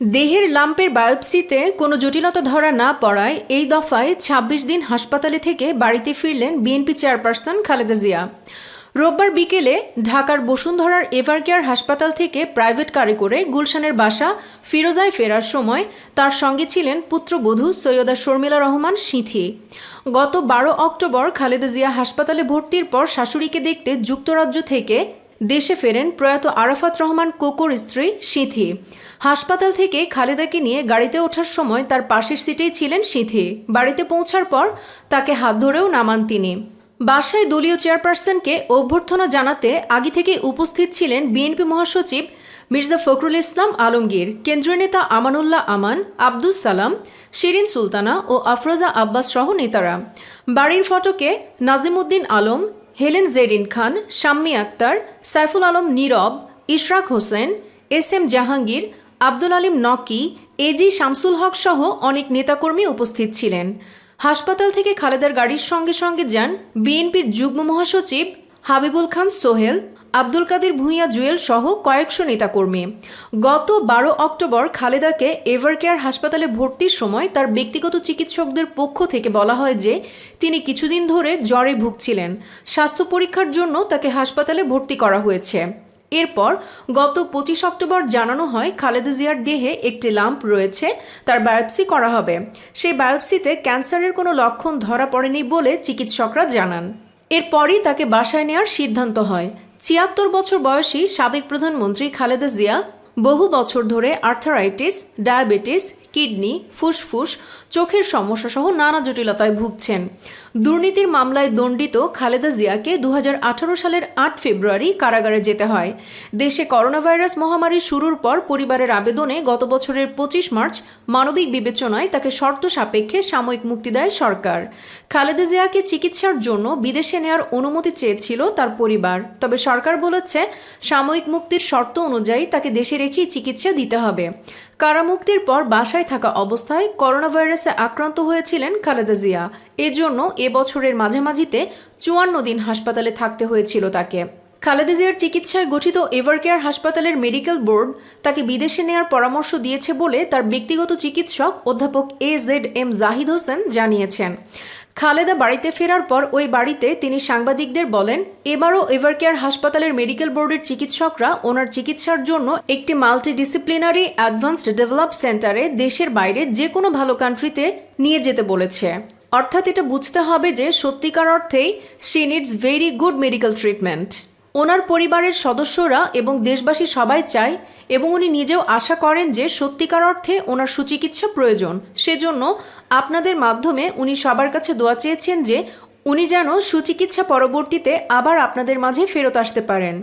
দেহের লাম্পের বায়োপসিতে কোনো জটিলতা ধরা না পড়ায় এই দফায় ২৬ দিন হাসপাতালে থেকে বাড়িতে ফিরলেন বিএনপি চেয়ারপারসন খালেদা জিয়া। রোববার বিকেলে ঢাকার বসুন্ধরার এভারকেয়ার হাসপাতাল থেকে প্রাইভেট কারে করে গুলশানের বাসা ফিরোজায় ফেরার সময় তার সঙ্গে ছিলেন পুত্রবধূ সৈয়দা শর্মিলা রহমান সিঁথি। গত বারো অক্টোবর খালেদা জিয়া হাসপাতালে ভর্তির পর শাশুড়িকে দেখতে যুক্তরাজ্য থেকে দেশে ফেরেন প্রয়াত আরাফাত রহমান কোকোর স্ত্রী সিথি। হাসপাতাল থেকে খালেদাকে নিয়ে গাড়িতে ওঠার সময় তার পাশের সিটেই ছিলেন সিথি। বাড়িতে পৌঁছার পর তাকে হাত ধরেও নামান তিনি। বাসায় দলীয় চেয়ারপারসনকে অভ্যর্থনা জানাতে আগে থেকে উপস্থিত ছিলেন বিএনপি মহাসচিব মির্জা ফখরুল ইসলাম আলমগীর, কেন্দ্রীয় নেতা আমানুল্লাহ আমান, আব্দুস সালাম, শিরিন সুলতানা ও আফরোজা আব্বাস সহ নেতারা। বাড়ির ফটকে Nazimuddin Alam Helen Zerin Khan, Shammi Akter, Saiful Alam Nirob, Ishraque Hossain, S M Jahangir, Abdul Alim নকি এজি শামসুল হক সহ অনেক নেতাকর্মী উপস্থিত ছিলেন। হাসপাতাল থেকে খালেদার গাড়ির সঙ্গে সঙ্গে যান বিএনপির যুগ্ম মহাসচিব হাবিবুল খান সোহেল আব্দুল কাদের ভূঁইয়া জুয়েল সহ কয়েকশো নেতাকর্মী। গত বারো অক্টোবর খালেদাকে এভারকেয়ার হাসপাতালে ভর্তির সময় তার ব্যক্তিগত চিকিৎসকদের পক্ষ থেকে বলা হয় যে, তিনি কিছুদিন ধরে জ্বরে ভুগছিলেন। স্বাস্থ্য পরীক্ষার জন্য তাকে হাসপাতালে ভর্তি করা হয়েছে। এরপর গত পঁচিশ অক্টোবর জানানো হয়, খালেদা জিয়ার দেহে একটি লাম্প রয়েছে, তার বায়োপসি করা হবে। সেই বায়োপসিতে ক্যান্সারের কোনো লক্ষণ ধরা পড়েনি বলে চিকিৎসকরা জানান। এরপরই তাকে বাসায় নেওয়ার সিদ্ধান্ত হয়। ছিয়াত্তর বছর বয়সী সাবেক প্রধানমন্ত্রী খালেদা জিয়া বহু বছর ধরে আর্থারাইটিস ডায়াবেটিস কিডনি, ফুসফুস, চোখের সমস্যা সহ নানা জটিলতায় ভুগছেন। দুর্নীতির মামলায় দণ্ডিত খালেদা জিয়াকে দুহাজার আঠারো সালের আট ফেব্রুয়ারি কারাগারে যেতে হয়। দেশে করোনাভাইরাস মহামারী শুরুর পর পরিবারের আবেদনে গত বছরের পঁচিশ মার্চ মানবিক বিবেচনায় তাকে শর্ত সাপেক্ষে সাময়িক মুক্তি দেয় সরকার। খালেদা জিয়াকে চিকিৎসার জন্য বিদেশে নেওয়ার অনুমতি চেয়েছিল তার পরিবার। তবে সরকার বলেছে, সাময়িক মুক্তির শর্ত অনুযায়ী তাকে দেশে রেখেই চিকিৎসা দিতে হবে। কারামুক্তির পর বাসায় থাকা অবস্থায় করোনা ভাইরাসে আক্রান্ত হয়েছিলেন খালেদা জিয়া। এজন্য এবছরের মাঝামাঝিতে চুয়ান্ন দিন হাসপাতালে থাকতে হয়েছিল তাকে। খালেদা জিয়ার চিকিৎসায় গঠিত এভারকেয়ার হাসপাতালের মেডিকেল বোর্ড তাকে বিদেশে নেওয়ার পরামর্শ দিয়েছে বলে তার ব্যক্তিগত চিকিৎসক অধ্যাপক A Z M Zahid Hossain জানিয়েছেন। খালেদা বাড়িতে ফেরার পর ওই বাড়িতে তিনি সাংবাদিকদের বলেন, এবারও এভারকেয়ার হাসপাতালের মেডিকেল বোর্ডের চিকিৎসকরা ওনার চিকিৎসার জন্য একটি মাল্টিডিসিপ্লিনারি অ্যাডভান্সড ডেভেলপ সেন্টারে দেশের বাইরে যে কোনো ভালো কান্ট্রিতে নিয়ে যেতে বলেছে। অর্থাৎ এটা বুঝতে হবে যে সত্যিকার অর্থেই she needs very good medical treatment. ওনার পরিবারের সদস্যরা এবং দেশবাসী সবাই চায় এবং উনি নিজেও আশা করেন যে সত্যিকার অর্থে ওনার সুচিকিৎসা প্রয়োজন। সেজন্য আপনাদের মাধ্যমে উনি সবার কাছে দোয়া চেয়েছেন যে উনি যেন সুচিকিৎসা পরবর্তীতে আবার আপনাদের মাঝে ফেরত আসতে পারেন।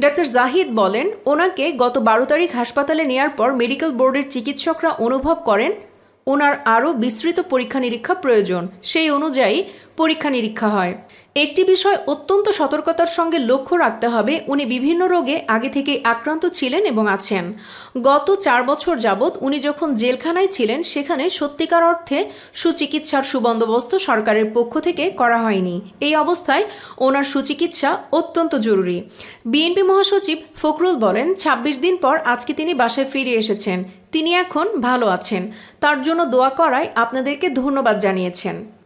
ডাক্তার জাহিদ বলেন, ওনাকে গত বারো তারিখ হাসপাতালে নেয়ার পর মেডিকেল বোর্ডের চিকিৎসকরা অনুভব করেন, ওনার আরও বিস্তৃত পরীক্ষা নিরীক্ষা প্রয়োজন। সেই অনুযায়ী পরীক্ষা নিরীক্ষা হয়। একটি বিষয় অত্যন্ত সতর্কতার সঙ্গে লক্ষ্য রাখতে হবে, উনি বিভিন্ন রোগে আগে থেকেই আক্রান্ত ছিলেন এবং আছেন। গত চার বছর যাবৎ উনি যখন জেলখানায় ছিলেন, সেখানে সত্যিকার অর্থে সুচিকিৎসার সুবন্দোবস্ত সরকারের পক্ষ থেকে করা হয়নি। এই অবস্থায় ওনার সুচিকিৎসা অত্যন্ত জরুরি। বিএনপি মহাসচিব ফখরুল বলেন ২৬ দিন পর আজকে তিনি বাসায় ফিরে এসেছেন। তিনি এখন ভালো আছেন। তার জন্য দোয়া করায় আপনাদেরকে ধন্যবাদ জানিয়েছেন।